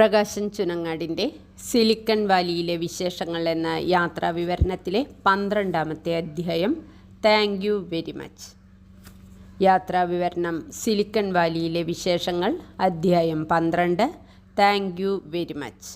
Prakashan ചുനങ്ങാടിന്റെ silicon വാലിയിലെ വിശേഷങ്ങൾ എന്ന യാത്രാ വിവരണത്തിലെ പന്ത്രണ്ടാമത്തെ അധ്യായം. താങ്ക് യു വെരി മച്ച് യാത്രാ വിവരണം സിലിക്കൺ വാലിയിലെ വിശേഷങ്ങൾ അധ്യായം പന്ത്രണ്ട്. താങ്ക് യു വെരി മച്ച്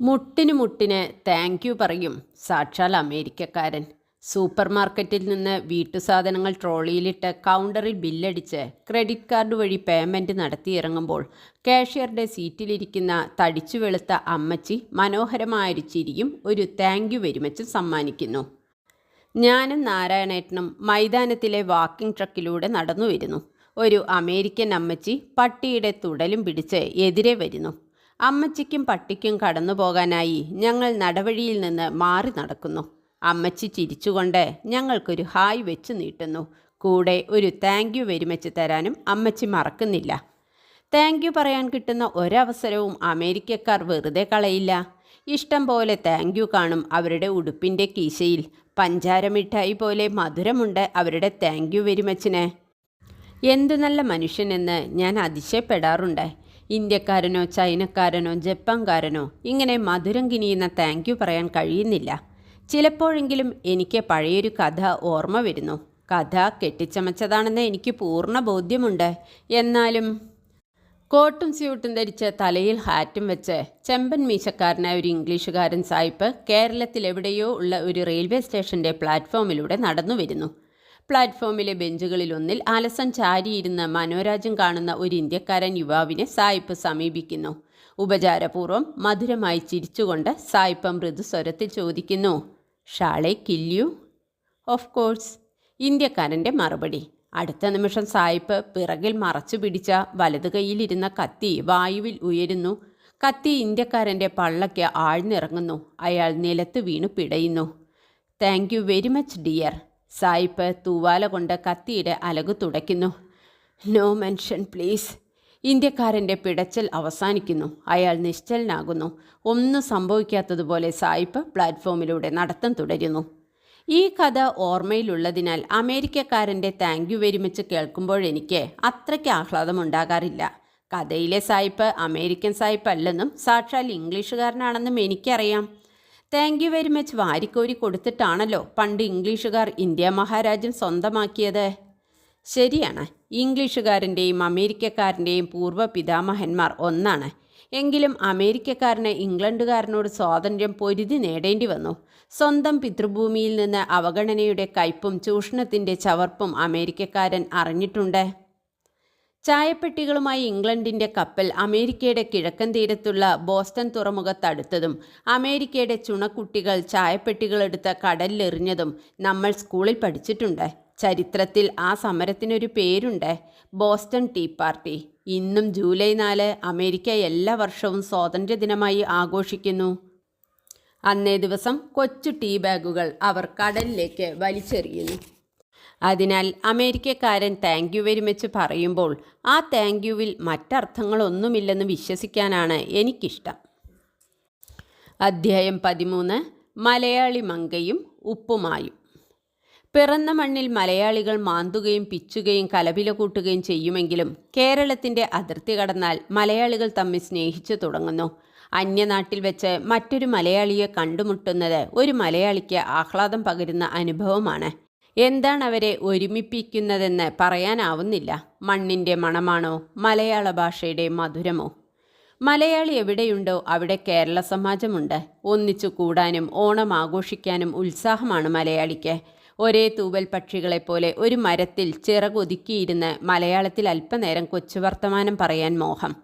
മുട്ടിന് മുട്ടിന് താങ്ക് യു പറയും സാക്ഷാൽ അമേരിക്കക്കാരൻ. സൂപ്പർ മാർക്കറ്റിൽ നിന്ന് വീട്ടുസാധനങ്ങൾ ട്രോളിയിലിട്ട് കൗണ്ടറിൽ ബില്ലടിച്ച് ക്രെഡിറ്റ് കാർഡ് വഴി പേയ്മെന്റ് നടത്തിയിറങ്ങുമ്പോൾ കാഷ്യറുടെ സീറ്റിലിരിക്കുന്ന തടിച്ചു വെളുത്ത അമ്മച്ചി മനോഹരമായൊരു ചിരിയും ഒരു താങ്ക് യു വെരിമച്ചും സമ്മാനിക്കുന്നു. ഞാനും നാരായണേട്ടനും മൈതാനത്തിലെ വാക്കിംഗ് ട്രക്കിലൂടെ നടന്നു വരുന്നു ഒരു അമേരിക്കൻ അമ്മച്ചി പട്ടിയുടെ തുടലും പിടിച്ച് എതിരെ വരുന്നു. അമ്മച്ചിക്കും പട്ടിക്കും കടന്നു പോകാനായി ഞങ്ങൾ നടവഴിയിൽ നിന്ന് മാറി നടക്കുന്നു. അമ്മച്ചി ചിരിച്ചുകൊണ്ട് ഞങ്ങൾക്കൊരു ഹായ് വെച്ച് നീട്ടുന്നു. കൂടെ ഒരു താങ്ക് യു വെരിമച്ച് തരാനും അമ്മച്ചി മറക്കുന്നില്ല. താങ്ക് യു പറയാൻ കിട്ടുന്ന ഒരവസരവും അമേരിക്കക്കാർ വെറുതെ കളയില്ല. ഇഷ്ടം പോലെ താങ്ക് യു കാണും അവരുടെ ഉടുപ്പിന്റെ കീശയിൽ. പഞ്ചാര മിഠായി പോലെ മധുരമുണ്ട് അവരുടെ താങ്ക് യു വെരിമച്ചിന് എന്തു നല്ല മനുഷ്യനെന്ന് ഞാൻ അതിശയപ്പെടാറുണ്ട്. ഇന്ത്യക്കാരനോ ചൈനക്കാരനോ ജപ്പാൻകാരനോ ഇങ്ങനെ മധുരം കിനിയുന്ന താങ്ക് യു പറയാൻ കഴിയുന്നില്ല. ചിലപ്പോഴെങ്കിലും എനിക്ക് പഴയൊരു കഥ ഓർമ്മ വരുന്നു. കഥ കെട്ടിച്ചമച്ചതാണെന്ന് എനിക്ക് പൂർണ ബോധ്യമുണ്ട്. എന്നാലും കോട്ടും സ്യൂട്ടും ധരിച്ച് തലയിൽ ഹാറ്റും വെച്ച് ചെമ്പൻ മീശക്കാരനായ ഒരു ഇംഗ്ലീഷുകാരൻ സായിപ്പ് കേരളത്തിൽ എവിടെയോ ഉള്ള ഒരു റെയിൽവേ സ്റ്റേഷന്റെ പ്ലാറ്റ്ഫോമിലൂടെ നടന്നു വരുന്നു. പ്ലാറ്റ്ഫോമിലെ ബെഞ്ചുകളിലൊന്നിൽ അലസൻ ചാരിയിരുന്ന മനോരാജ്യം കാണുന്ന ഒരു ഇന്ത്യക്കാരൻ യുവാവിനെ സായിപ്പ് സമീപിക്കുന്നു. ഉപചാരപൂർവം മധുരമായി ചിരിച്ചുകൊണ്ട് സായിപ്പ് മൃദുസ്വരത്തിൽ ചോദിക്കുന്നു ഷാളെ കില്യു ഓഫ് കോഴ്സ് ഇന്ത്യക്കാരന്റെ മറുപടി. അടുത്ത നിമിഷം സായിപ്പ് പിറകിൽ മറച്ചു പിടിച്ച വലതു കൈയിലിരുന്ന കത്തി വായുവിൽ ഉയരുന്നു. കത്തി ഇന്ത്യക്കാരന്റെ പള്ളയ്ക്ക് ആഴ്ന്നിറങ്ങുന്നു. അയാൾ നിലത്ത് വീണു പിടയുന്നു. Thank you very much dear സായിപ്പ് തൂവാല കൊണ്ട് കത്തിയുടെ അലകു തുടയ്ക്കുന്നു. നോ മെൻഷൻ പ്ലീസ് ഇന്ത്യക്കാരന്റെ പിടച്ചൽ അവസാനിക്കുന്നു. അയാൾ നിശ്ചലനാകുന്നു. ഒന്നും സംഭവിക്കാത്തതുപോലെ സായിപ്പ് പ്ലാറ്റ്ഫോമിലൂടെ നടത്തം തുടരുന്നു. ഈ കഥ ഓർമ്മയിലുള്ളതിനാൽ അമേരിക്കക്കാരന്റെ താങ്ക് യു വെരിമച്ച് കേൾക്കുമ്പോഴെനിക്ക് അത്രയ്ക്ക് ആഹ്ലാദമുണ്ടാകാറില്ല. കഥയിലെ സായിപ്പ് അമേരിക്കൻ സായിപ്പ് അല്ലെന്നും സാക്ഷാൽ ഇംഗ്ലീഷുകാരനാണെന്നും എനിക്കറിയാം. താങ്ക് യു വെരി വാരിക്കോരി കൊടുത്തിട്ടാണല്ലോ പണ്ട് ഇംഗ്ലീഷുകാർ ഇന്ത്യ മഹാരാജ്യം സ്വന്തമാക്കിയത്. ശരിയാണ്. ഇംഗ്ലീഷുകാരന്റെയും അമേരിക്കക്കാരന്റെയും പൂർവ പിതാമഹന്മാർ ഒന്നാണ്. എങ്കിലും അമേരിക്കക്കാരന് ഇംഗ്ലണ്ടുകാരനോട് സ്വാതന്ത്ര്യം പൊരുതി നേടേണ്ടി വന്നു. സ്വന്തം പിതൃഭൂമിയിൽ നിന്ന് അവഗണനയുടെ കയ്പും ചൂഷണത്തിന്റെ ചവർപ്പും അമേരിക്കക്കാരൻ അറിഞ്ഞിട്ടുണ്ട്. ചായപ്പെട്ടികളുമായി ഇംഗ്ലണ്ടിന്റെ കപ്പൽ അമേരിക്കയുടെ കിഴക്കൻ തീരത്തുള്ള ബോസ്റ്റൺ തുറമുഖത്തടുത്തതും അമേരിക്കയുടെ ചുണക്കുട്ടികൾ ചായപ്പെട്ടികളെടുത്ത് കടലിലെറിഞ്ഞതും നമ്മൾ സ്കൂളിൽ പഠിച്ചിട്ടുണ്ട്. ചരിത്രത്തിൽ ആ സമരത്തിനൊരു പേരുണ്ട്. Boston tea party. ഇന്നും ജൂലൈ നാല് അമേരിക്ക എല്ലാ വർഷവും സ്വാതന്ത്ര്യദിനമായി ആഘോഷിക്കുന്നു. അന്നേ ദിവസം കൊച്ചു ടീ ബാഗുകൾ അവർ കടലിലേക്ക് വലിച്ചെറിയുന്നു. അതിനാൽ അമേരിക്കക്കാരൻ താങ്ക് യു വെരി മച്ച് പറയുമ്പോൾ ആ താങ്ക് യുവിൽ മറ്റർത്ഥങ്ങളൊന്നുമില്ലെന്ന് വിശ്വസിക്കാനാണ് എനിക്കിഷ്ടം. അദ്ധ്യായം പതിമൂന്ന്. മലയാളി മങ്കയും ഉപ്പുമായും. പിറന്ന മണ്ണിൽ മലയാളികൾ മാന്തുകയും പിച്ചുകയും കലപില കൂട്ടുകയും ചെയ്യുമെങ്കിലും കേരളത്തിന്റെ അതിർത്തി കടന്നാൽ മലയാളികൾ തമ്മിൽ സ്നേഹിച്ചു തുടങ്ങുന്നു. അന്യനാട്ടിൽ വെച്ച് മറ്റൊരു മലയാളിയെ കണ്ടുമുട്ടുന്നത് ഒരു മലയാളിക്ക് ആഹ്ലാദം പകരുന്ന അനുഭവമാണ്. എന്താണ് അവരെ ഒരുമിപ്പിക്കുന്നതെന്ന് പറയാനാവുന്നില്ല. മണ്ണിന്റെ മണമാണോ? മലയാള ഭാഷയുടെ മധുരമോ? മലയാളി എവിടെയുണ്ടോ അവിടെ കേരള സമാജമുണ്ട്. ഒന്നിച്ചു കൂടാനും ഓണം ആഘോഷിക്കാനും ഉത്സാഹമാണ് മലയാളിക്ക്. ഒരേ തൂവൽ പക്ഷികളെപ്പോലെ ഒരു മരത്തിൽ ചിറകൊതുക്കിയിരുന്ന് മലയാളത്തിൽ അല്പനേരം കൊച്ചുവർത്തമാനം പറയാൻ മോഹം.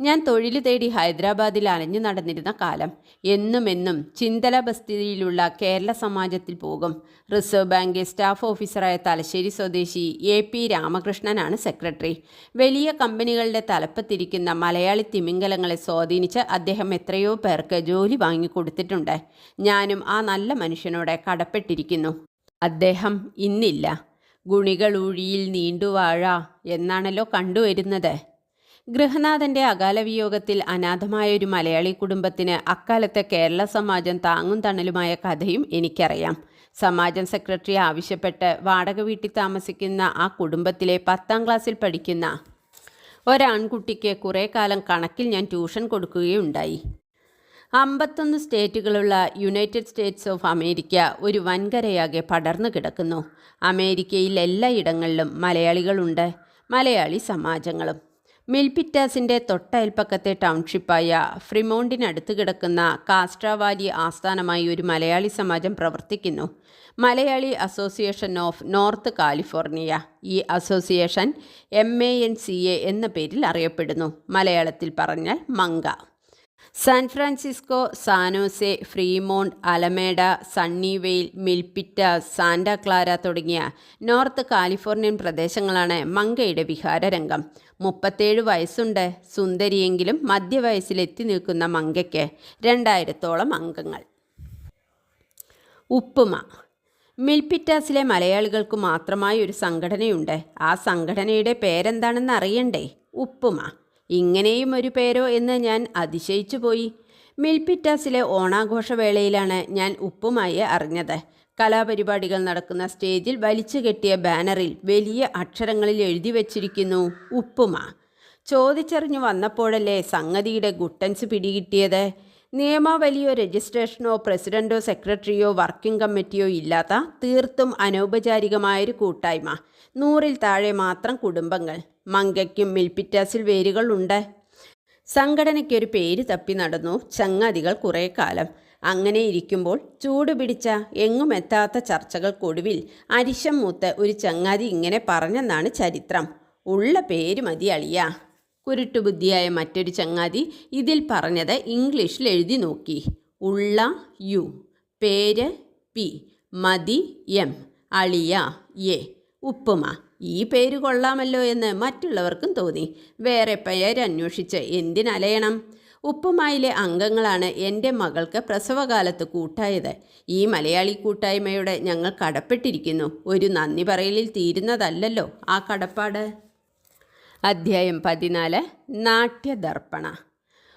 ഞാൻ തൊഴിൽ തേടി ഹൈദരാബാദിൽ അലഞ്ഞു നടന്നിരുന്ന കാലം എന്നും എന്നും ചിന്തല ബസ്തിയിലുള്ള കേരള സമാജത്തിൽ പോകും. റിസർവ് ബാങ്ക് സ്റ്റാഫ് ഓഫീസറായ തലശ്ശേരി സ്വദേശി എ പി രാമകൃഷ്ണനാണ് സെക്രട്ടറി. വലിയ കമ്പനികളുടെ തലപ്പത്തിരിക്കുന്ന മലയാളി തിമിംഗലങ്ങളെ സ്വാധീനിച്ച് അദ്ദേഹം എത്രയോ പേർക്ക് ജോലി വാങ്ങിക്കൊടുത്തിട്ടുണ്ട്. ഞാനും ആ നല്ല മനുഷ്യനോട് കടപ്പെട്ടിരിക്കുന്നു. അദ്ദേഹം ഇന്നില്ല. ഗുണികളൂഴിയിൽ നീണ്ടുവാഴ എന്നാണല്ലോ കണ്ടുവരുന്നത്. ഗൃഹനാഥന്റെ അകാലവിയോഗത്തിൽ അനാഥമായ ഒരു മലയാളി കുടുംബത്തിന് അക്കാലത്തെ കേരള സമാജം താങ്ങും തണലുമായ കഥയും എനിക്കറിയാം. സമാജം സെക്രട്ടറി ആവശ്യപ്പെട്ട് വാടക വീട്ടിൽ താമസിക്കുന്ന ആ കുടുംബത്തിലെ പത്താം ക്ലാസ്സിൽ പഠിക്കുന്ന ഒരാൺകുട്ടിക്ക് കുറേ കാലം കണക്കിൽ ഞാൻ ട്യൂഷൻ കൊടുക്കുകയുണ്ടായി. അമ്പത്തൊന്ന് സ്റ്റേറ്റുകളുള്ള യുണൈറ്റഡ് സ്റ്റേറ്റ്സ് ഓഫ് അമേരിക്ക ഒരു വൻകരയാകെ പടർന്നു കിടക്കുന്നു. അമേരിക്കയിൽ എല്ലായിടങ്ങളിലും മലയാളികളുണ്ട് മലയാളി സമാജങ്ങളും. മിൽപിറ്റാസിന്റെ തൊട്ടയൽപ്പക്കത്തെ ടൗൺഷിപ്പായ ഫ്രിമോണ്ടിനടുത്ത് കിടക്കുന്ന കാസ്ട്രാവാലി ആസ്ഥാനമായി ഒരു മലയാളി സമാജം പ്രവർത്തിക്കുന്നു. Malayali association of North California ഈ association M A N C A എന്ന പേരിൽ അറിയപ്പെടുന്നു. മലയാളത്തിൽ പറഞ്ഞാൽ മങ്ക. San Francisco San Jose Fremont Alameda Sunnyvale Milpitas Santa Clara തുടങ്ങിയ നോർത്ത് കാലിഫോർണിയൻ പ്രദേശങ്ങളാണ് മങ്കയുടെ വിഹാരരംഗം. മുപ്പത്തേഴ് വയസ്സുണ്ട്. സുന്ദരിയെങ്കിലും മധ്യവയസ്സിലെത്തി നിൽക്കുന്ന മങ്കയ്ക്ക് രണ്ടായിരത്തോളം അംഗങ്ങൾ. ഉപ്പുമ. മിൽപിറ്റാസിലെ മലയാളികൾക്ക് മാത്രമായി ഒരു സംഘടനയുണ്ട്. ആ സംഘടനയുടെ പേരെന്താണെന്ന് അറിയണ്ടേ? ഉപ്പുമ. ഇങ്ങനെയും ഒരു പേരോ എന്ന് ഞാൻ അതിശയിച്ചു പോയി. മിൽപിറ്റാസിലെ ഓണാഘോഷവേളയിലാണ് ഞാൻ ഉപ്പുമായി അറിഞ്ഞത്. കലാപരിപാടികൾ നടക്കുന്ന സ്റ്റേജിൽ വലിച്ചു കെട്ടിയ ബാനറിൽ വലിയ അക്ഷരങ്ങളിൽ എഴുതി വച്ചിരിക്കുന്നു ഉപ്പുമ. ചോദിച്ചറിഞ്ഞു വന്നപ്പോഴല്ലേ സംഗതിയുടെ ഗുട്ടൻസ് പിടികിട്ടിയത്? നിയമാവലിയോ രജിസ്ട്രേഷനോ പ്രസിഡന്റോ സെക്രട്ടറിയോ വർക്കിംഗ് കമ്മിറ്റിയോ ഇല്ലാത്ത തീർത്തും അനൗപചാരികമായൊരു കൂട്ടായ്മ. നൂറിൽ താഴെ മാത്രം കുടുംബങ്ങൾ. മങ്കയ്ക്കും മിൽപിറ്റാസിൽ വേരുകളുണ്ട് സംഘടനയ്ക്കൊരു പേര് തപ്പി നടന്നു. ചങ്ങാതികൾ കുറേ കാലം. അങ്ങനെ ഇരിക്കുമ്പോൾ ചൂടുപിടിച്ച എങ്ങും എത്താത്ത ചർച്ചകൾക്കൊടുവിൽ അരിശം മൂത്ത് ഒരു ചങ്ങാതി ഇങ്ങനെ പറഞ്ഞെന്നാണ് ചരിത്രം. ഉള്ള പേര് മതി അളിയ കുരുട്ടുബുദ്ധിയായ മറ്റൊരു ചങ്ങാതി ഇതിൽ പറഞ്ഞത് ഇംഗ്ലീഷിൽ എഴുതി നോക്കി. ഉള്ള യു. പേര് പി. മതി എം. അളിയ എ. ഉപ്പുമ. ഈ പേര് കൊള്ളാമല്ലോ എന്ന് മറ്റുള്ളവർക്കും തോന്നി. വേറെ പേര് അന്വേഷിച്ച് എന്തിനലയണം ഉപ്പുമായിലെ അംഗങ്ങളാണ് എന്റെ മകൾക്ക് പ്രസവകാലത്ത് കൂട്ടായത്. ഈ മലയാളി കൂട്ടായ്മയോടെ ഞങ്ങൾ കടപ്പെട്ടിരിക്കുന്നു. ഒരു നന്ദി പറയലിൽ തീരുന്നതല്ലല്ലോ ആ കടപ്പാട്. അധ്യായം പതിനാല് നാട്യദർപ്പണ.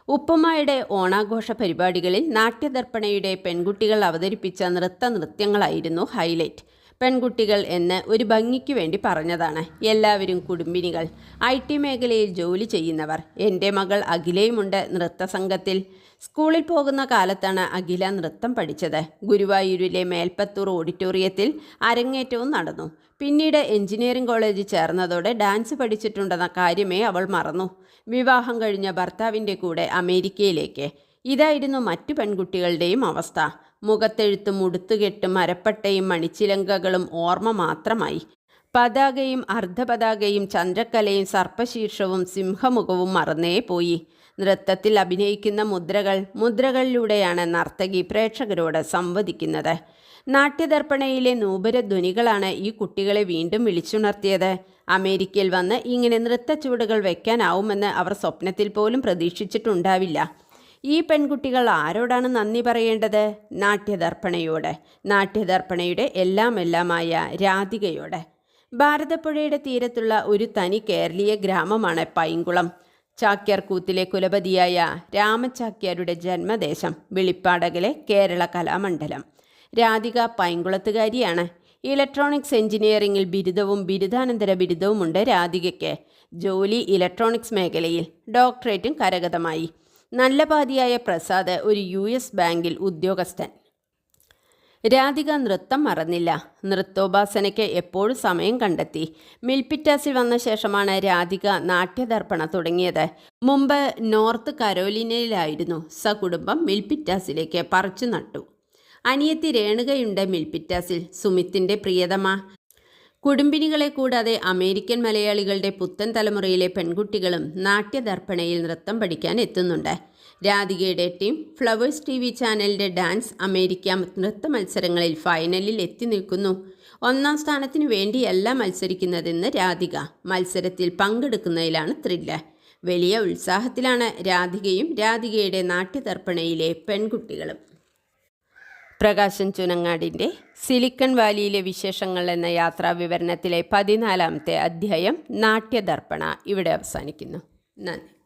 ഉപ്പുമായുടെ ഓണാഘോഷ പരിപാടികളിൽ നാട്യദർപ്പണയുടെ പെൺകുട്ടികൾ അവതരിപ്പിച്ച നൃത്ത നൃത്യങ്ങളായിരുന്നു ഹൈലൈറ്റ്. പെൺകുട്ടികൾ എന്ന് ഒരു ഭംഗിക്ക് വേണ്ടി പറഞ്ഞതാണ്. എല്ലാവരും കുടുംബിനികൾ. ഐ ടി മേഖലയിൽ ജോലി ചെയ്യുന്നവർ. എന്റെ മകൾ അഖിലയുമുണ്ട് നൃത്തസംഘത്തിൽ. സ്കൂളിൽ പോകുന്ന കാലത്താണ് അഖില നൃത്തം പഠിച്ചത്. ഗുരുവായൂരിലെ മേൽപ്പത്തൂർ ഓഡിറ്റോറിയത്തിൽ അരങ്ങേറ്റവും നടന്നു. പിന്നീട് എഞ്ചിനീയറിംഗ് കോളേജിൽ ചേർന്നതോടെ ഡാൻസ് പഠിച്ചിട്ടുണ്ടെന്ന കാര്യമേ അവൾ മറന്നു. വിവാഹം കഴിഞ്ഞ ഭർത്താവിന്റെ കൂടെ അമേരിക്കയിലേക്ക്. ഇതായിരുന്നു മറ്റു പെൺകുട്ടികളുടെയും അവസ്ഥ. മുഖത്തെഴുത്തും മുടുത്തുകെട്ടും മരപ്പട്ടയും മണിച്ചിലങ്കകളും ഓർമ്മ മാത്രമായി. പതാകയും അർദ്ധപതാകയും ചന്ദ്രക്കലയും സർപ്പശീർഷവും സിംഹമുഖവും മറന്നേ പോയി. നൃത്തത്തിൽ അഭിനയിക്കുന്ന മുദ്രകൾ മുദ്രകളിലൂടെയാണ് നർത്തകി പ്രേക്ഷകരോട് സംവദിക്കുന്നത്. നാട്യദർപ്പണയിലെ നൂപരധ്വനികളാണ് ഈ കുട്ടികളെ വീണ്ടും വിളിച്ചുണർത്തിയത്. അമേരിക്കയിൽ വന്ന് ഇങ്ങനെ നൃത്തച്ചുവടുകൾ വയ്ക്കാനാവുമെന്ന് അവർ സ്വപ്നത്തിൽ പോലും പ്രതീക്ഷിച്ചിട്ടുണ്ടാവില്ല. ഈ പെൺകുട്ടികൾ ആരോടാണ് നന്ദി പറയേണ്ടത്? നാട്യദർപ്പണയോട്. നാട്യദർപ്പണയുടെ എല്ലാം എല്ലാമായ രാധികയോടെ. ഭാരതപ്പുഴയുടെ തീരത്തുള്ള ഒരു തനി കേരളീയ ഗ്രാമമാണ് പൈങ്കുളം. ചാക്യാർകൂത്തിലെ കുലപതിയായ രാമചാക്യാരുടെ ജന്മദേശം വെളിപ്പാടകലെ കേരള കലാമണ്ഡലം. രാധിക പൈങ്കുളത്തുകാരിയാണ്. ഇലക്ട്രോണിക്സ് എഞ്ചിനീയറിംഗിൽ ബിരുദവും ബിരുദാനന്തര ബിരുദവുമുണ്ട് രാധികയ്ക്ക്. ജോലി ഇലക്ട്രോണിക്സ് മേഖലയിൽ ഡോക്ടറേറ്റും കരഗതമായി. നല്ല പാതിയായ പ്രസാദ് ഒരു യു എസ് ബാങ്കിൽ ഉദ്യോഗസ്ഥൻ. രാധിക നൃത്തം മറന്നില്ല. നൃത്തോപാസനയ്ക്ക് എപ്പോഴും സമയം കണ്ടെത്തി. മിൽപിറ്റാസിൽ വന്ന ശേഷമാണ് രാധിക നാട്യദർപ്പണ തുടങ്ങിയത്. മുമ്പ് നോർത്ത് കരോലിനയിലായിരുന്നു. സകുടുംബം മിൽപിറ്റാസിലേക്ക് പറിച്ചു നട്ടു അനിയത്തി രേണുകയുണ്ട് മിൽപിറ്റാസിൽ സുമിത്തിന്റെ പ്രിയതമ. കുടുംബിനികളെ കൂടാതെ അമേരിക്കൻ മലയാളികളുടെ പുത്തൻ തലമുറയിലെ പെൺകുട്ടികളും നാട്യദർപ്പണയിൽ നൃത്തം പഠിക്കാൻ എത്തുന്നുണ്ട്. രാധികയുടെ ടീം ഫ്ലവേഴ്സ് ടി വി ചാനലിന്റെ ഡാൻസ് അമേരിക്ക നൃത്ത മത്സരങ്ങളിൽ ഫൈനലിൽ എത്തി നിൽക്കുന്നു. ഒന്നാം സ്ഥാനത്തിനു വേണ്ടിയല്ല മത്സരിക്കുന്നതെന്ന് രാധിക. മത്സരത്തിൽ പങ്കെടുക്കുന്നതിലാണ് ത്രില്ല്. വലിയ ഉത്സാഹത്തിലാണ് രാധികയും രാധികയുടെ നാട്യതർപ്പണയിലെ പെൺകുട്ടികളും. പ്രകാശൻ ചുനങ്ങാടിന്റെ സിലിക്കൺ വാലിയിലെ വിശേഷങ്ങൾ എന്ന യാത്രാ വിവരണത്തിലെ പതിനാലാമത്തെ അധ്യായം നാട്യദർപ്പണ ഇവിടെ അവസാനിക്കുന്നു. നന്ദി.